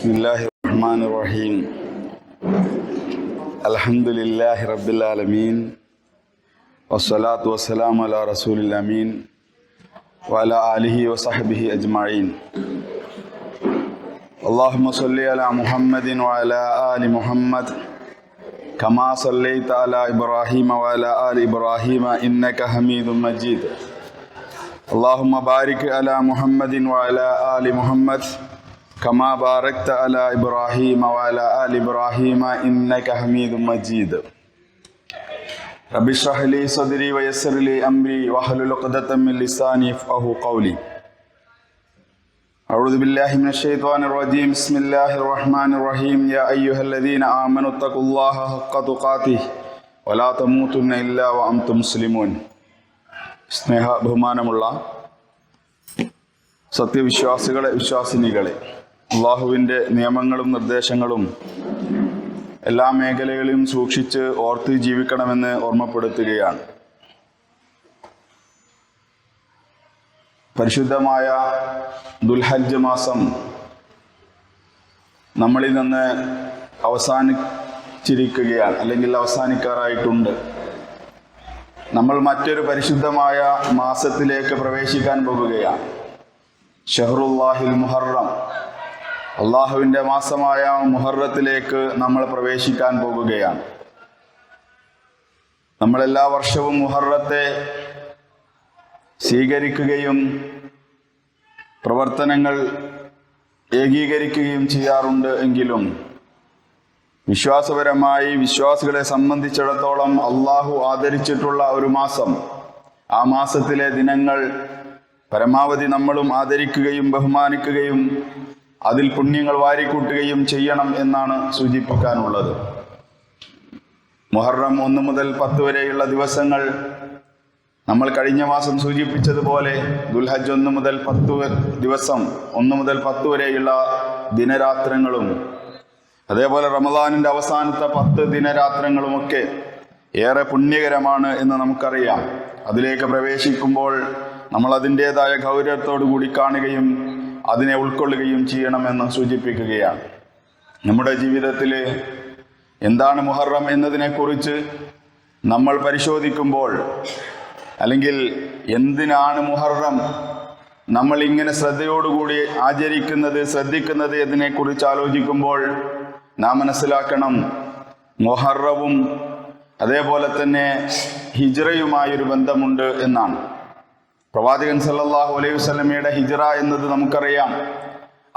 بسم الله الرحمن الرحيم. الحمد لله رب العالمين. والصلاة والسلام على رسول الأمين وعلى آله وصحبه أجمعين. اللهم صل على محمد وعلى آل محمد كما صليت على إبراهيم وعلى آل إبراهيم إنك حميد مجيد. اللهم بارك على محمد وعلى آل محمد كما باركت على إبراهيم وعلى آل إبراهيم إنك حميد مجيد رب اشرح لي صدري ويسر لي أمري واحلل عقدة من لساني يفقهوا قولي أعوذ بالله من الشيطان الرجيم بسم الله الرحمن الرحيم يا أيها الذين آمنوا اتقوا الله حق تقاته ولا تموتن إلا وأنتم مسلمون സ്നേഹ ബഹുമാനമുള്ള സത്യവിശ്വാസികളെ വിശ്വാസിനികളെ അള്ളാഹുവിന്റെ നിയമങ്ങളും നിർദ്ദേശങ്ങളും എല്ലാ മേഖലകളിലും സൂക്ഷിച്ച് ഓർത്ത് ജീവിക്കണമെന്ന് ഓർമ്മപ്പെടുത്തുകയാണ്. പരിശുദ്ധമായ ദുൽഹജ്ജ് മാസം നമ്മളിൽ നിന്ന് അവസാനിച്ചിരിക്കുകയാണ് അല്ലെങ്കിൽ അവസാനിക്കാറായിട്ടുണ്ട്. നമ്മൾ മറ്റൊരു പരിശുദ്ധമായ മാസത്തിലേക്ക് പ്രവേശിക്കാൻ പോകുകയാണ്. ഷഹറുല്ലാഹിൽ മുഹറം. അള്ളാഹുവിന്റെ മാസമായ മുഹറത്തിലേക്ക് നമ്മൾ പ്രവേശിക്കാൻ പോകുകയാണ്. നമ്മൾ എല്ലാ വർഷവും മുഹറത്തെ സ്വീകരിക്കുകയും പ്രവർത്തനങ്ങൾ ഏകീകരിക്കുകയും ചെയ്യാറുണ്ട് എങ്കിലും വിശ്വാസപരമായി വിശ്വാസികളെ സംബന്ധിച്ചിടത്തോളം അള്ളാഹു ആദരിച്ചിട്ടുള്ള ഒരു മാസം ആ മാസത്തിലെ ദിനങ്ങൾ പരമാവധി നമ്മളും ആദരിക്കുകയും ബഹുമാനിക്കുകയും അതിൽ പുണ്യങ്ങൾ വാരിക്കൂട്ടുകയും ചെയ്യണം എന്നാണ് സൂചിപ്പിക്കാനുള്ളത്. മുഹറം ഒന്ന് മുതൽ പത്ത് വരെയുള്ള ദിവസങ്ങൾ നമ്മൾ കഴിഞ്ഞ മാസം സൂചിപ്പിച്ചതുപോലെ ദുൽഹജ് ഒന്ന് മുതൽ പത്ത് ദിവസം ഒന്ന് മുതൽ പത്ത് വരെയുള്ള ദിനരാത്രങ്ങളും അതേപോലെ റമദാനിന്റെ അവസാനത്തെ പത്ത് ദിനരാത്രങ്ങളുമൊക്കെ ഏറെ പുണ്യകരമാണ് എന്ന് നമുക്കറിയാം. അതിലേക്ക് പ്രവേശിക്കുമ്പോൾ നമ്മൾ അതിന്റെതായ ഗൗരവത്തോടു കൂടി കാണുകയും അതിനെ ഉൾക്കൊള്ളുകയും ചെയ്യണമെന്ന് സൂചിപ്പിക്കുകയാണ്. നമ്മുടെ ജീവിതത്തിൽ എന്താണ് മുഹറം എന്നതിനെക്കുറിച്ച് നമ്മൾ പരിശോധിക്കുമ്പോൾ അല്ലെങ്കിൽ എന്തിനാണ് മുഹറം നമ്മൾ ഇങ്ങനെ ശ്രദ്ധയോടുകൂടി ആചരിക്കുന്നത് ശ്രദ്ധിക്കുന്നത് എന്നതിനെക്കുറിച്ച് ആലോചിക്കുമ്പോൾ നാം മനസ്സിലാക്കണം മുഹറവും അതേപോലെ തന്നെ ഹിജ്റയുമായൊരു ബന്ധമുണ്ട് എന്നാണ്. പ്രവാചകൻ സല്ലാഹു അലൈഹി വസല്ലമയുടെ ഹിജറ എന്നത് നമുക്കറിയാം.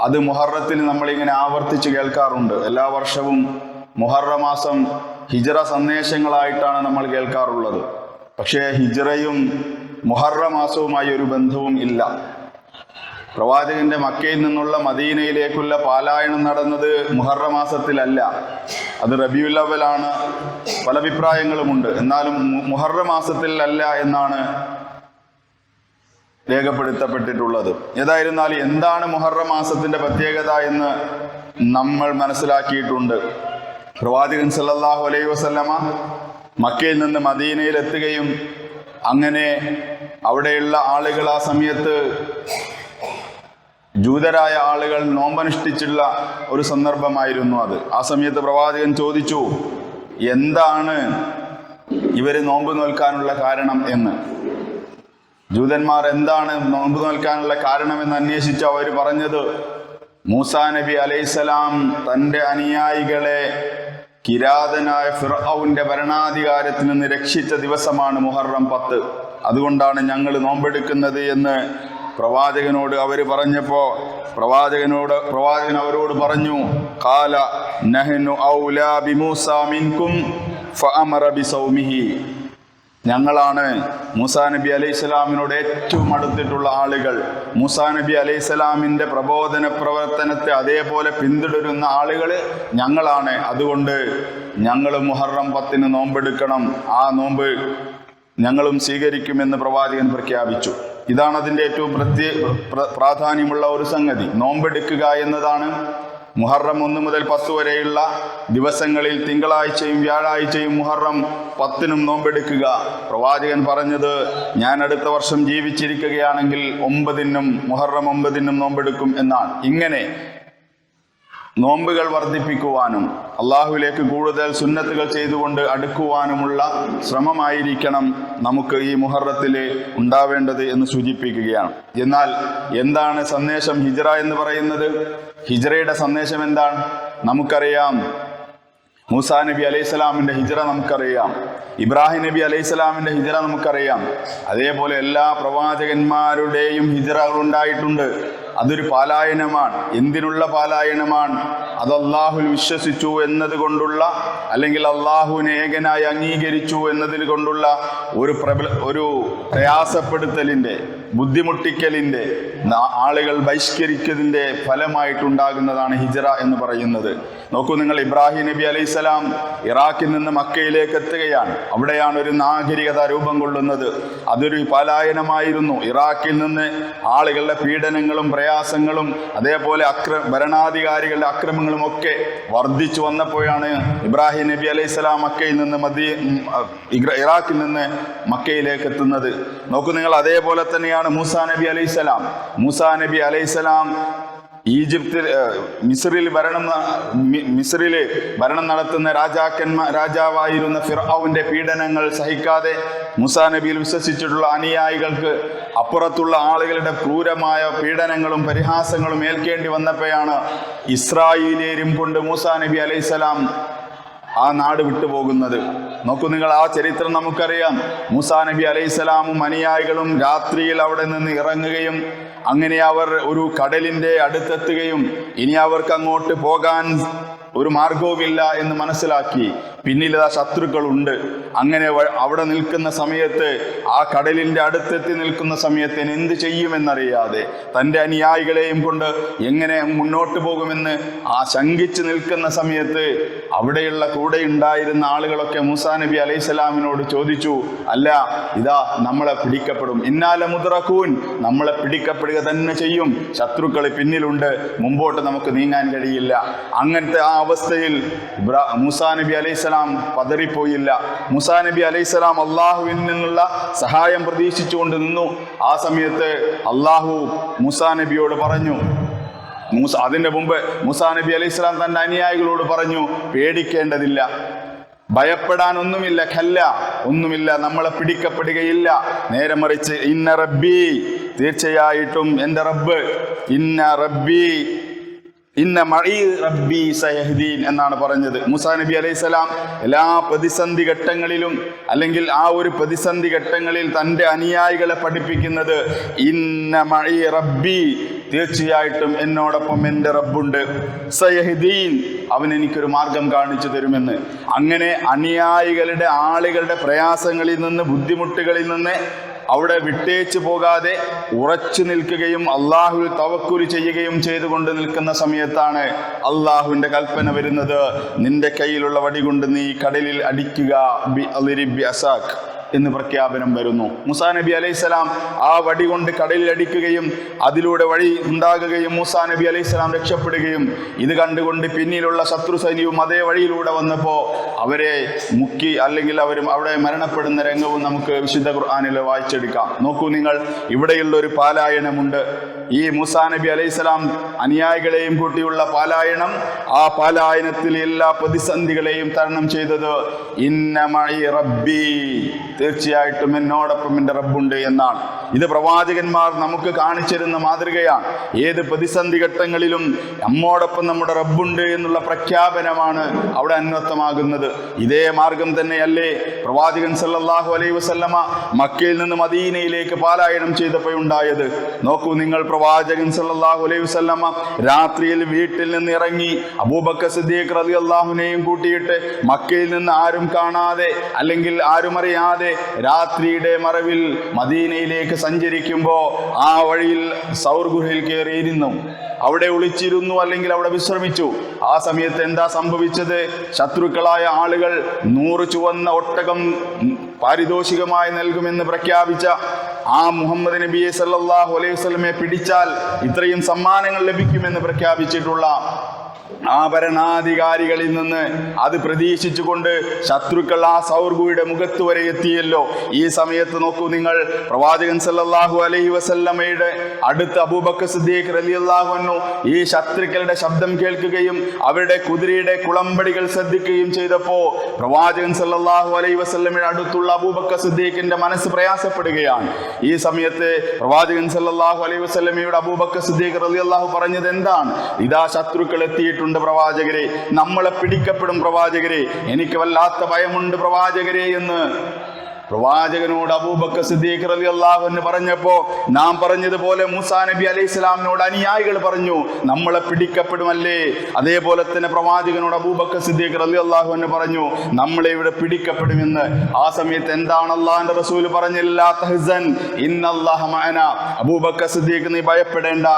അത് മുഹറത്തിൽ നമ്മളിങ്ങനെ ആവർത്തിച്ച് കേൾക്കാറുണ്ട്. എല്ലാ വർഷവും മുഹറ മാസം ഹിജറ സന്ദേശങ്ങളായിട്ടാണ് നമ്മൾ കേൾക്കാറുള്ളത്. പക്ഷേ ഹിജറയും മുഹറ മാസവുമായി ഒരു ബന്ധവും ഇല്ല. പ്രവാചകന്റെ മക്കയിൽ നിന്നുള്ള മദീനയിലേക്കുള്ള പാലായനം നടന്നത് മുഹറ മാസത്തിലല്ല. അത് റബിയുൽ അവലാണ്. പല അഭിപ്രായങ്ങളുമുണ്ട്. എന്നാലും മുഹറ മാസത്തിലല്ല എന്നാണ് രേഖപ്പെടുത്തപ്പെട്ടിട്ടുള്ളത്. ഏതായിരുന്നാൽ എന്താണ് മുഹറം മാസത്തിന്റെ പ്രത്യേകത എന്ന് നമ്മൾ മനസ്സിലാക്കിയിട്ടുണ്ട്. പ്രവാചകൻ സല്ലാഹു അലൈഹി വസല്ലമ മക്കയിൽ നിന്ന് മദീനയിൽ എത്തുകയും അങ്ങനെ അവിടെയുള്ള ആളുകൾ ആ സമയത്ത് ജൂതരായ ആളുകൾ നോമ്പനുഷ്ഠിച്ചുള്ള ഒരു സന്ദർഭമായിരുന്നു അത്. ആ സമയത്ത് പ്രവാചകൻ ചോദിച്ചു എന്താണ് ഇവർ നോമ്പ് നോൽക്കാനുള്ള കാരണം എന്ന്? ജൂതന്മാർ എന്താണ് നോമ്പ് നോൽക്കാനുള്ള കാരണമെന്ന് അന്വേഷിച്ച് അവർ പറഞ്ഞത്? മൂസാ നബി അലൈസലാം തന്റെ അനുയായികളെ കിരാതനായ ഫിർഔന്റെ ഭരണാധികാരത്തിൽ നിന്ന് രക്ഷിച്ച ദിവസമാണ് മുഹറം പത്ത്. അതുകൊണ്ടാണ് ഞങ്ങൾ നോമ്പെടുക്കുന്നത് എന്ന് പ്രവാചകനോട് അവർ പറഞ്ഞപ്പോ പ്രവാചകനോട് പ്രവാചകൻ അവരോട് പറഞ്ഞു കാല നഹ്നു ഔലാ ബിമൂസ മിൻകും ഫഅമറ ബിസൗമിഹി. ഞങ്ങളാണ് മൂസാ നബി അലൈഹി സ്വലാമിനോട് ഏറ്റവും അടുത്തിട്ടുള്ള ആളുകൾ. മൂസാ നബി അലൈഹി സ്വലാമിന്റെ പ്രബോധന പ്രവർത്തനത്തെ അതേപോലെ പിന്തുടരുന്ന ആളുകൾ ഞങ്ങളാണ്. അതുകൊണ്ട് ഞങ്ങൾ മുഹറം പത്തിന് നോമ്പെടുക്കണം. ആ നോമ്പ് ഞങ്ങളും സ്വീകരിക്കുമെന്ന് പ്രവാചകൻ പ്രഖ്യാപിച്ചു. ഇതാണ് അതിന്റെ ഏറ്റവും പ്രത്യേക പ്രാധാന്യമുള്ള ഒരു സംഗതി. നോമ്പെടുക്കുക എന്നതാണ് മുഹറം ഒന്ന് മുതൽ പത്ത് വരെയുള്ള ദിവസങ്ങളിൽ തിങ്കളാഴ്ചയും വ്യാഴാഴ്ചയും മുഹറം പത്തിനും നോമ്പെടുക്കുക. പ്രവാചകൻ പറഞ്ഞത് ഞാൻ അടുത്ത വർഷം ജീവിച്ചിരിക്കുകയാണെങ്കിൽ ഒമ്പതിനും മുഹറം ഒമ്പതിനും നോമ്പെടുക്കും എന്നാണ്. ഇങ്ങനെ നോമ്പുകൾ വർദ്ധിപ്പിക്കുവാനും അള്ളാഹുവിലേക്ക് കൂടുതൽ സുന്നത്തുകൾ ചെയ്തുകൊണ്ട് അടുക്കുവാനുമുള്ള ശ്രമമായിരിക്കണം നമുക്ക് ഈ മുഹറത്തിൽ ഉണ്ടാവേണ്ടത് എന്ന് സൂചിപ്പിക്കുകയാണ്. എന്നാൽ എന്താണ് സന്ദേശം ഹിജ്റ എന്ന് പറയുന്നത്? ഹിജ്റയുടെ സന്ദേശം എന്താണ്? നമുക്കറിയാം. മൂസാ നബി അലൈഹി സ്വലാമിന്റെ ഹിജറ നമുക്കറിയാം. ഇബ്രാഹിം നബി അലൈഹി സ്വലാമിന്റെ ഹിജറ നമുക്കറിയാം. അതേപോലെ എല്ലാ പ്രവാചകന്മാരുടെയും ഹിജറകൾ ഉണ്ടായിട്ടുണ്ട്. അതൊരു പാലായനമാണ്. എന്തിനുള്ള പാലായനമാണ്? അത് അള്ളാഹുൽ വിശ്വസിച്ചു എന്നതുകൊണ്ടുള്ള അല്ലെങ്കിൽ അള്ളാഹുവിനെ ഏകനായി അംഗീകരിച്ചു എന്നതിൽ കൊണ്ടുള്ള ഒരു പ്രബല ഒരു പ്രയാസപ്പെടുത്തലിന്റെ ബുദ്ധിമുട്ടിക്കലിന്റെ ന- ആളുകൾ ബഹിഷ്കരിക്കതിന്റെ ഫലമായിട്ടുണ്ടാകുന്നതാണ് ഹിജറ എന്ന് പറയുന്നത്. നോക്കൂ നിങ്ങൾ ഇബ്രാഹിം നബി അലൈഹി സ്വലാം ഇറാഖിൽ നിന്ന് മക്കയിലേക്ക് എത്തുകയാണ്. അവിടെയാണ് ഒരു നാഗരികത രൂപം കൊള്ളുന്നത്. അതൊരു പലായനമായിരുന്നു. ഇറാഖിൽ നിന്ന് ആളുകളുടെ പീഡനങ്ങളും പ്രയാസങ്ങളും അതേപോലെ അക്ര ഭരണാധികാരികളുടെ അക്രമങ്ങളും ഒക്കെ വർദ്ധിച്ചു വന്നപ്പോഴാണ് ഇബ്രാഹിം നബി അലൈഹി സ്വലാം മക്കയിൽ നിന്ന് മദീ ഇറാഖിൽ നിന്ന് മക്കയിലേക്ക് എത്തുന്നത്. നോക്കൂ നിങ്ങൾ അതേപോലെ തന്നെയാണ് മൂസാ നബി അലൈഹി സ്വലാം? മൂസാ നബി അലൈഹി സ്വലാം ഈജിപ്തിൽ മിസ്രിൽ ഭരണം മിസ്രിൽ ഭരണം നടത്തുന്ന രാജാക്കന്മാർ രാജാവായിരുന്ന ഫിർഔന്റെ പീഡനങ്ങൾ സഹിക്കാതെ മുസാ നബിയിൽ വിശ്വസിച്ചിട്ടുള്ള അനുയായികൾക്ക് അപ്പുറത്തുള്ള ആളുകളുടെ ക്രൂരമായ പീഡനങ്ങളും പരിഹാസങ്ങളും ഏൽക്കേണ്ടി വന്നപ്പോഴാണ് ഇസ്രായേലിയരും കൊണ്ട് മൂസാ നബി അലൈഹിസ്സലാം ആ നാട് വിട്ടുപോകുന്നത്. നോക്കൂ നിങ്ങൾ ആ ചരിത്രം നമുക്കറിയാം. മൂസാ നബി അലൈഹിസ്സലാമും അനുയായികളും രാത്രിയിൽ അവിടെ നിന്ന് ഇറങ്ങുകയും അങ്ങനെ അവർ ഒരു കടലിന്റെ അടുത്തെത്തുകയും ഇനി അവർക്ക് അങ്ങോട്ട് പോകാൻ ഒരു മാർഗവുമില്ല എന്ന് മനസ്സിലാക്കി. പിന്നിൽ ആ ശത്രുക്കളുണ്ട്. അങ്ങനെ അവിടെ നിൽക്കുന്ന സമയത്ത് ആ കടലിന്റെ അടുത്തെത്തി നിൽക്കുന്ന സമയത്ത് എന്ത് ചെയ്യുമെന്നറിയാതെ തന്റെ അനുയായികളെയും കൊണ്ട് എങ്ങനെ മുന്നോട്ട് പോകുമെന്ന് ആ ശങ്കിച്ച് നിൽക്കുന്ന സമയത്ത് അവിടെയുള്ള കൂടെ ഉണ്ടായിരുന്ന ആളുകളൊക്കെ മൂസാ നബി അലൈഹി സ്വലാമിനോട് ചോദിച്ചു അല്ല ഇതാ നമ്മളെ പിടിക്കപ്പെടും. ഇന്നാല മുദ്രക്കൂൻ നമ്മളെ പിടിക്കപ്പെടുക തന്നെ ചെയ്യും. ശത്രുക്കൾ പിന്നിലുണ്ട് മുമ്പോട്ട് നമുക്ക് നീങ്ങാൻ കഴിയില്ല. അങ്ങനത്തെ ആ അവസ്ഥയിൽ മുസാ നബി അലൈഹി സ്വലാം പതറിപ്പോയില്ല. മൂസാ നബി അലൈഹി സ്വലാം അള്ളാഹുവിൽ നിന്നുള്ള സഹായം പ്രതീക്ഷിച്ചുകൊണ്ട് നിന്നു. ആ സമയത്ത് അള്ളാഹു മൂസാ നബിയോട് പറഞ്ഞു മൂസ അതിന്റെ മുമ്പ് മൂസാ നബി അലൈഹി സ്വലാം തന്റെ അനുയായികളോട് പറഞ്ഞു പേടിക്കേണ്ടതില്ല ഭയപ്പെടാൻ ഒന്നുമില്ല ഖല്ല ഒന്നുമില്ല നമ്മളെ പിടിക്കപ്പെടുകയില്ല. നേരെ മറിച്ച് ഇന്ന റബ്ബി തീർച്ചയായിട്ടും എന്റെ റബ്ബ് ഇന്ന റബ്ബി ഇന്ന മഴി റബ്ബി സയഹ്ദീൻ എന്നാണ് പറഞ്ഞത്. മുസാ നബി അലൈഹി സ്വലാം എല്ലാ പ്രതിസന്ധി ഘട്ടങ്ങളിലും അല്ലെങ്കിൽ ആ ഒരു പ്രതിസന്ധി ഘട്ടങ്ങളിൽ തന്റെ അനുയായികളെ പഠിപ്പിക്കുന്നത് ഇന്ന മഴി റബ്ബി തീർച്ചയായിട്ടും എന്നോടൊപ്പം എന്റെ റബ്ബുണ്ട്. സയഹ്ദീൻ അവൻ എനിക്കൊരു മാർഗം കാണിച്ചു തരുമെന്ന്. അങ്ങനെ അനുയായികളുടെ ആളുകളുടെ പ്രയാസങ്ങളിൽ നിന്ന് ബുദ്ധിമുട്ടുകളിൽ നിന്ന് അവിടെ വിട്ടേച്ചു പോകാതെ ഉറച്ചു നിൽക്കുകയും അള്ളാഹുവിൽ തവക്കുരു ചെയ്യുകയും ചെയ്തുകൊണ്ട് നിൽക്കുന്ന സമയത്താണ് അള്ളാഹുവിന്റെ കൽപ്പന വരുന്നത്. നിന്റെ കയ്യിലുള്ള വടി കൊണ്ട് നീ കടലിൽ അടിക്കുക. ബി അസാഖ്. എന്ന് പ്രഖ്യാപനം വരുന്നു. മുസാ നബി അലൈഹിസ്സലാം ആ വടി കൊണ്ട് കടലിൽ അടിക്കുകയും അതിലൂടെ വഴി ഉണ്ടാകുകയും മൂസാ നബി അലൈഹിസ്സലാം രക്ഷപ്പെടുകയും ഇത് കണ്ടുകൊണ്ട് പിന്നിലുള്ള ശത്രു സൈന്യവും അതേ വഴിയിലൂടെ വന്നപ്പോൾ അവരെ മുക്കി അല്ലെങ്കിൽ അവരും അവിടെ മരണപ്പെടുന്ന രംഗവും നമുക്ക് വിശുദ്ധ ഖുർആാനിൽ വായിച്ചെടുക്കാം. നോക്കൂ നിങ്ങൾ ഇവിടെയുള്ള ഒരു പാലായനമുണ്ട്. ഈ മൂസാ നബി അലൈഹിസ്സലാം അനുയായികളെയും കൂട്ടിയുള്ള പാലായനം ആ പാലായനത്തിൽ എല്ലാ പ്രതിസന്ധികളെയും തരണം ചെയ്തത് ഇന്നമഴി റബ്ബി തീർച്ചയായിട്ടും എന്നോടൊപ്പം എന്റെ റബ്ബുണ്ട് എന്നാണ്. ഇത് പ്രവാചകന്മാർ നമുക്ക് കാണിച്ചിരുന്ന മാതൃകയാണ്. ഏത് പ്രതിസന്ധി ഘട്ടങ്ങളിലും നമ്മോടൊപ്പം നമ്മുടെ റബ്ബുണ്ട് എന്നുള്ള പ്രഖ്യാപനമാണ് അവിടെ അന്വർത്ഥമാകുന്നത്. ഇതേ മാർഗം തന്നെയല്ലേ പ്രവാചകൻ സല്ലാഹു അലൈ വസല്ലമ മക്കയിൽ നിന്ന് മദീനയിലേക്ക് പാലായനം ചെയ്തപ്പോഴുണ്ടായത് നോക്കൂ നിങ്ങൾ പ്രവാചകൻ സല്ലാഹു അലൈ വസല്ലമ രാത്രിയിൽ വീട്ടിൽ നിന്ന് ഇറങ്ങി അബൂബക്കർ സിദ്ദീഖ് റളിയല്ലാഹുവിനെയും കൂട്ടിയിട്ട് മക്കയിൽ നിന്ന് ആരും കാണാതെ അല്ലെങ്കിൽ ആരും അറിയാതെ രാത്രിയുടെ മറവിൽ മദീനയിലേക്ക് സഞ്ചരിക്കുമ്പോൾ ആ വഴിയിൽ സൗർ ഗുഹയിൽ കയറിയിരുന്നു. അവിടെ ഒളിച്ചിരുന്നു അല്ലെങ്കിൽ അവിടെ വിശ്രമിച്ചു. ആ സമയത്ത് എന്താ സംഭവിച്ചത്? ശത്രുക്കളായ ആളുകൾ നൂറ് ചുവന്ന ഒട്ടകം പാരിതോഷികമായി നൽകുമെന്ന് പ്രഖ്യാപിച്ച ആ മുഹമ്മദ് നബിയെ സല്ലല്ലാഹു അലൈഹി വസ്ലമെ പിടിച്ചാൽ ഇത്രയും സമ്മാനങ്ങൾ ലഭിക്കുമെന്ന് പ്രഖ്യാപിച്ചിട്ടുള്ള ആ ഭരണാധികാരികളിൽ നിന്ന് അത് പ്രതീക്ഷിച്ചുകൊണ്ട് ശത്രുക്കൾ ആ സൗർഗുയുടെ മുഖത്ത് വരെ എത്തിയല്ലോ. ഈ സമയത്ത് നോക്കൂ നിങ്ങൾ. പ്രവാചകൻ സല്ലാഹു അലഹി വസല്ലമ്മയുടെ അടുത്ത് അബൂബക്കർ സിദ്ദീഖ് അലി അൻഹു ഈ ശത്രുക്കളുടെ ശബ്ദം കേൾക്കുകയും അവരുടെ കുതിരയുടെ കുളമ്പടികൾ ശ്രദ്ധിക്കുകയും ചെയ്തപ്പോ പ്രവാചകൻ സല്ലാഹു അലൈഹി വസല്ലമ്മയുടെ അടുത്തുള്ള അബൂബക്കർ സിദ്ദീഖിന്റെ മനസ്സ് പ്രയാസപ്പെടുകയാണ്. ഈ സമയത്ത് പ്രവാചകൻ സല്ലാഹു അലൈഹി വസല്ലമയുടെ അബൂബക്കർ സിദ്ദീഖ് അള്ളാഹു പറഞ്ഞത് എന്താണ്? ഇതാ ശത്രുക്കൾ എത്തിയിട്ടുണ്ട്. പ്രവാചകരെ. നമ്മളെ പിടിക്കപ്പെടും പ്രവാചകരെ. എനിക്ക് വല്ലാത്ത ഭയമുണ്ട് പ്രവാചകരെ എന്ന് പ്രവാചകനോട് അബൂബക്കർ സിദ്ദീഖ് റലി അള്ളാഹുവിന് പറഞ്ഞപ്പോ നാം പറഞ്ഞതുപോലെ മൂസാ നബി അലൈഹി ഇസ്ലാമിനോട് അനുയായികൾ പറഞ്ഞു നമ്മളെ പിടിക്കപ്പെടുമല്ലേ? അതേപോലെ തന്നെ പ്രവാചകനോട് അബൂബക്കർ സിദ്ദീഖ് റലി അള്ളാഹുവിന് പറഞ്ഞു നമ്മളെ ഇവിടെ പിടിക്കപ്പെടുമെന്ന്. ആ സമയത്ത് എന്താണ് അള്ളാഹിന്റെ റസൂൽ പറഞ്ഞില്ല അബൂബക്കർ സിദ്ദീഖ് നീ ഭയപ്പെടേണ്ട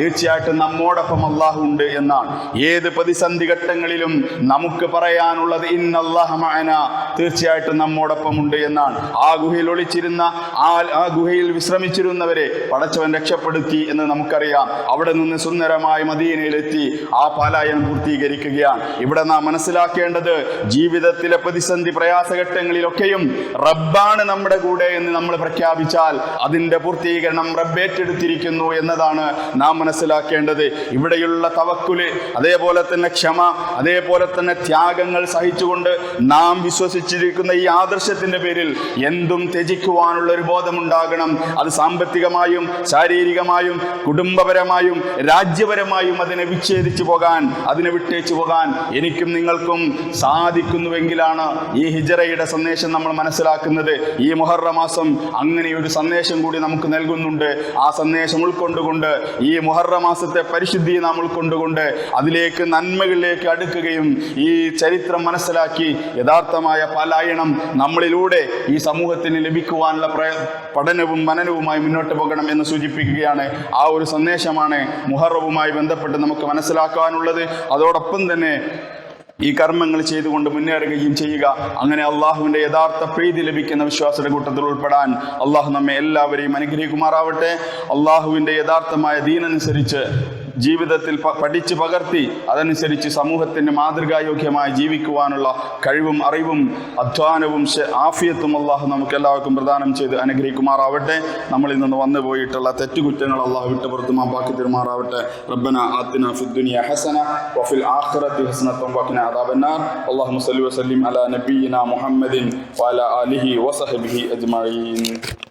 തീർച്ചയായിട്ടും നമ്മോടൊപ്പം അള്ളാഹു ഉണ്ട് എന്നാണ്. ഏത് പ്രതിസന്ധി ഘട്ടങ്ങളിലും നമുക്ക് പറയാനുള്ളത് ഇന്നല്ലാഹ തീർച്ചയായിട്ടും നമ്മോടൊപ്പം ഉണ്ട് എന്നാണ്. ആ ഗുഹയിൽ ഒളിച്ചിരുന്ന ആ ആ ഗുഹയിൽ വിശ്രമിച്ചിരുന്നവരെ പടച്ചവൻ രക്ഷപ്പെടുത്തി എന്ന് നമുക്കറിയാം. അവിടെ നിന്ന് സുന്ദരമായ മദീനയിലെത്തി ആ പാലായനം പൂർത്തീകരിക്കുകയാണ്. ഇവിടെ നാം മനസ്സിലാക്കേണ്ടത് ജീവിതത്തിലെ പ്രതിസന്ധി പ്രയാസഘട്ടങ്ങളിലൊക്കെയും റബ്ബാണ് നമ്മുടെ കൂടെ എന്ന് നമ്മൾ പ്രഖ്യാപിച്ചാൽ അതിന്റെ പൂർത്തീകരണം റബ്ബേറ്റെടുത്തിരിക്കുന്നു എന്നതാണ് നാം മനസ്സിലാക്കേണ്ടത്. ഇവിടെയുള്ള തവക്കുൽ അതേപോലെ തന്നെ ക്ഷമ അതേപോലെ തന്നെ ത്യാഗങ്ങൾ സഹിച്ചുകൊണ്ട് നാം വിശ്വസിച്ചിരിക്കുന്ന ഈ ആദർശത്തിന്റെ പേരിൽ എന്തും ത്യജിക്കുവാനുള്ള ഒരു ബോധമുണ്ടാകണം. അത് സാമ്പത്തികമായും ശാരീരികമായും കുടുംബപരമായും രാജ്യപരമായും അതിനെ വിച്ഛേദിച്ചു പോകാൻ അതിനെ വിട്ടേച്ചു പോകാൻ എനിക്കും നിങ്ങൾക്കും സാധിക്കുന്നുവെങ്കിലാണ് ഈ ഹിജറയുടെ സന്ദേശം നമ്മൾ മനസ്സിലാക്കുന്നത്. ഈ മുഹറ മാസം അങ്ങനെ ഒരു സന്ദേശം കൂടി നമുക്ക് നൽകുന്നുണ്ട്. ആ സന്ദേശം ഉൾക്കൊണ്ടുകൊണ്ട് ഈ മുഹറ മാസത്തെ പരിശുദ്ധി നാം ഉൾക്കൊണ്ടുകൊണ്ട് അതിലേക്ക് നന്മകളിലേക്ക് അടുക്കുകയും ഈ ചരിത്രം മനസ്സിലാക്കി യഥാർത്ഥമായ പലായണം നമ്മളിലൂടെ ഈ സമൂഹത്തിന് ലഭിക്കുവാനുള്ള പ്രയ പഠനവും മനനവുമായി മുന്നോട്ട് പോകണം എന്ന് സൂചിപ്പിക്കുകയാണ് ആ ഒരു സന്ദേശമാണ് മുഹറവുമായി ബന്ധപ്പെട്ട് നമുക്ക് മനസ്സിലാക്കാനുള്ളത്. അതോടൊപ്പം തന്നെ ഈ കർമ്മങ്ങൾ ചെയ്തുകൊണ്ട് മുന്നേറുകയും ചെയ്യുക. അങ്ങനെ അള്ളാഹുവിന്റെ യഥാർത്ഥ പ്രീതി ലഭിക്കുന്ന വിശ്വാസയുടെ കൂട്ടത്തിൽ ഉൾപ്പെടാൻ അള്ളാഹു നമ്മെ എല്ലാവരെയും അനുഗ്രഹിക്കുമാറാവട്ടെ. അള്ളാഹുവിന്റെ യഥാർത്ഥമായ ദീനനുസരിച്ച് ജീവിതത്തിൽ പഠിച്ചു പകർത്തി അതനുസരിച്ച് സമൂഹത്തിന് മാതൃകായോഗ്യമായി ജീവിക്കുവാനുള്ള കഴിവും അറിവും അധ്വാനവും ആഫിയത്തും അള്ളാഹു നമുക്ക് എല്ലാവർക്കും പ്രദാനം ചെയ്ത് അനുഗ്രഹിക്കുമാറാവട്ടെ. നമ്മളിൽ നിന്ന് വന്നു പോയിട്ടുള്ള തെറ്റുകുറ്റങ്ങൾ അള്ളാഹു വിട്ട് പുറത്ത് മാപ്പാക്കി തരുമാറാവട്ടെ. റബ്ബന ആത്തിന ഫിദ്ദുനിയ ഹസന വഫിൽ ആഖിറതി ഹസനത്തും വഖിന അദാബന്നാർ. അല്ലാഹുമ്മ സല്ലി വസല്ലിം അലാ നബിയിന മുഹമ്മദിൻ വഅലാ ആലിഹി വസഹബിഹി അജ്മഈൻ.